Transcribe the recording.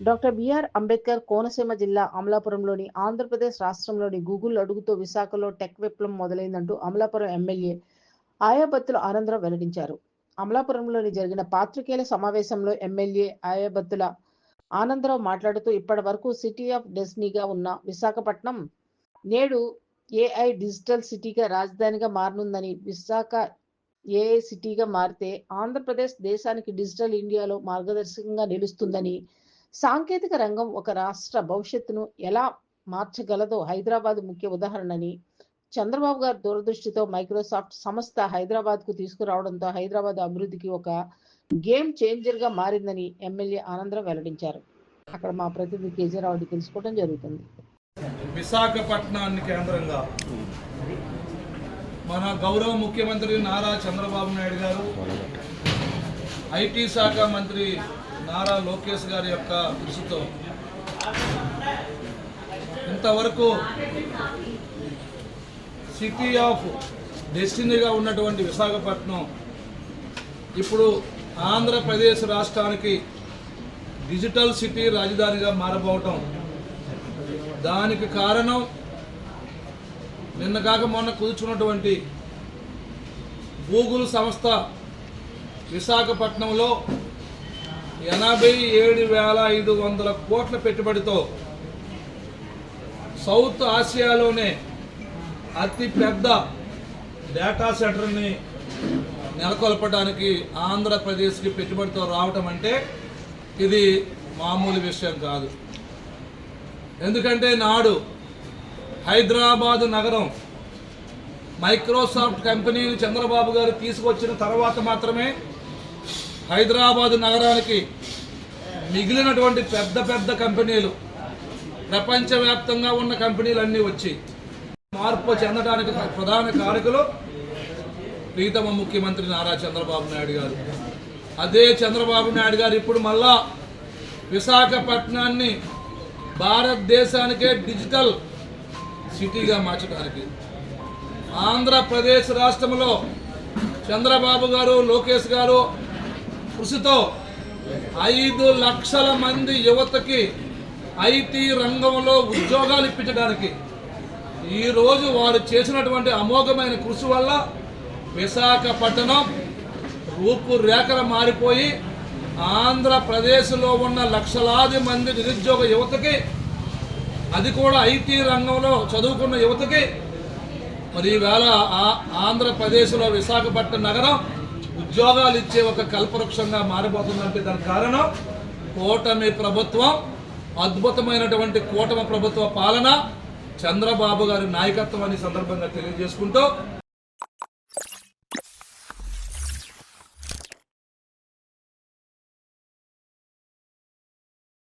Doctor BR Ambedkar Konaseema జిల్లా అమలాపురంలోని ఆంధ్రప్రదేశ్ రాష్ట్రంలోని Google అడుగుతో విశాఖలో టెక్ విప్లవం మొదలైందంటూ అమలాపురం ఎమ్మెల్యే ఆయాబత్తుల ఆనందరావు వెల్లడించారు. అమలాపురంలోని జరిగిన పాత్రికేయుల సమావేశంలో ఎమ్మెల్యే ఆయాబత్తుల ఆనందరావు మాట్లాడుతూ ఇప్పటి వరకు సిటీ ఆఫ్ డెస్నీగా ఉన్న విశాఖపట్నం నేడు ఏఐ డిజిటల్ సిటీగా రాజధానిగా మారనుందని విశాఖ ఏఐ సిటీగా మారితే ఆంధ్రప్రదేశ్ దేశానికి డిజిటల్ ఇండియాలో మార్గదర్శకంగా నిలుస్తుందని సాంకేతిక రంగం ఒక రాష్ట్ర భవిష్యత్తును ఎలా మార్చగలదో హైదరాబాద్ ముఖ్య ఉదాహరణని చంద్రబాబు గారి దూరదృష్టితో మైక్రోసాఫ్ట్ సంస్థ హైదరాబాద్కు తీసుకురావడంతో హైదరాబాద్ అభివృద్ధికి ఒక గేమ్ చేంజర్గా మారిందని ఎమ్మెల్యే ఆనందరావు వెల్లడించారు. అక్కడ మా ప్రతినిధి కేజీరావు తెలుసుకోవడం జరుగుతుంది. విశాఖపట్నాన్ని కేంద్రంగా మన గౌరవ ముఖ్యమంత్రి నారా చంద్రబాబు నాయుడు గారు ఐటీ శాఖ మంత్రి నారా లోకేష్ గారి యొక్క కృషితో ఇంతవరకు సిటీ ఆఫ్ డెస్టినీగా ఉన్నటువంటి విశాఖపట్నం ఇప్పుడు ఆంధ్రప్రదేశ్ రాష్ట్రానికి డిజిటల్ సిటీ రాజధానిగా మారబోవటం. దానికి కారణం నిన్న కాక మొన్న కుదుర్చున్నటువంటి గూగుల్ సంస్థ విశాఖపట్నంలో ఎనభై ఏడు వేల ఐదు వందల కోట్ల పెట్టుబడితో సౌత్ ఆసియాలోనే అతి పెద్ద డేటా సెంటర్ని నెలకొల్పడానికి ఆంధ్రప్రదేశ్కి పెట్టుబడితో రావటం అంటే ఇది మామూలు విషయం కాదు. ఎందుకంటే నాడు హైదరాబాదు నగరం మైక్రోసాఫ్ట్ కంపెనీని చంద్రబాబు గారు తీసుకొచ్చిన తర్వాత మాత్రమే హైదరాబాదు నగరానికి మిగిలినటువంటి పెద్ద పెద్ద కంపెనీలు ప్రపంచవ్యాప్తంగా ఉన్న కంపెనీలు అన్నీ వచ్చి మార్పు చెందడానికి ప్రధాన కారకులు ప్రీతమ ముఖ్యమంత్రి నారా చంద్రబాబు నాయుడు గారు. అదే చంద్రబాబు నాయుడు గారు ఇప్పుడు మళ్ళా విశాఖపట్నాన్ని భారతదేశానికే డిజిటల్ సిటీగా మార్చడానికి ఆంధ్రప్రదేశ్ రాష్ట్రంలో చంద్రబాబు గారు లోకేష్ గారు కృషితో ఐదు లక్షల మంది యువతకి ఐటీ రంగంలో ఉద్యోగాలు ఇప్పించడానికి ఈరోజు వారు చేసినటువంటి అమోఘమైన కృషి వల్ల విశాఖపట్నం రూపురేఖలు మారిపోయి ఆంధ్రప్రదేశ్లో ఉన్న లక్షలాది మంది నిరుద్యోగ యువతకి అది కూడా ఐటీ రంగంలో చదువుకున్న యువతకి మరి ఈవేళ ఆ- ఆంధ్రప్రదేశ్లో విశాఖపట్నం నగరం ఉద్యోగాలు ఇచ్చే ఒక కల్పవృక్షంగా మారిపోతుందంటే దానికి కారణం కూటమి ప్రభుత్వం అద్భుతమైనటువంటి కూటమి ప్రభుత్వ పాలన చంద్రబాబు గారి నాయకత్వం అనే సందర్భంగా తెలియజేసుకుంటూ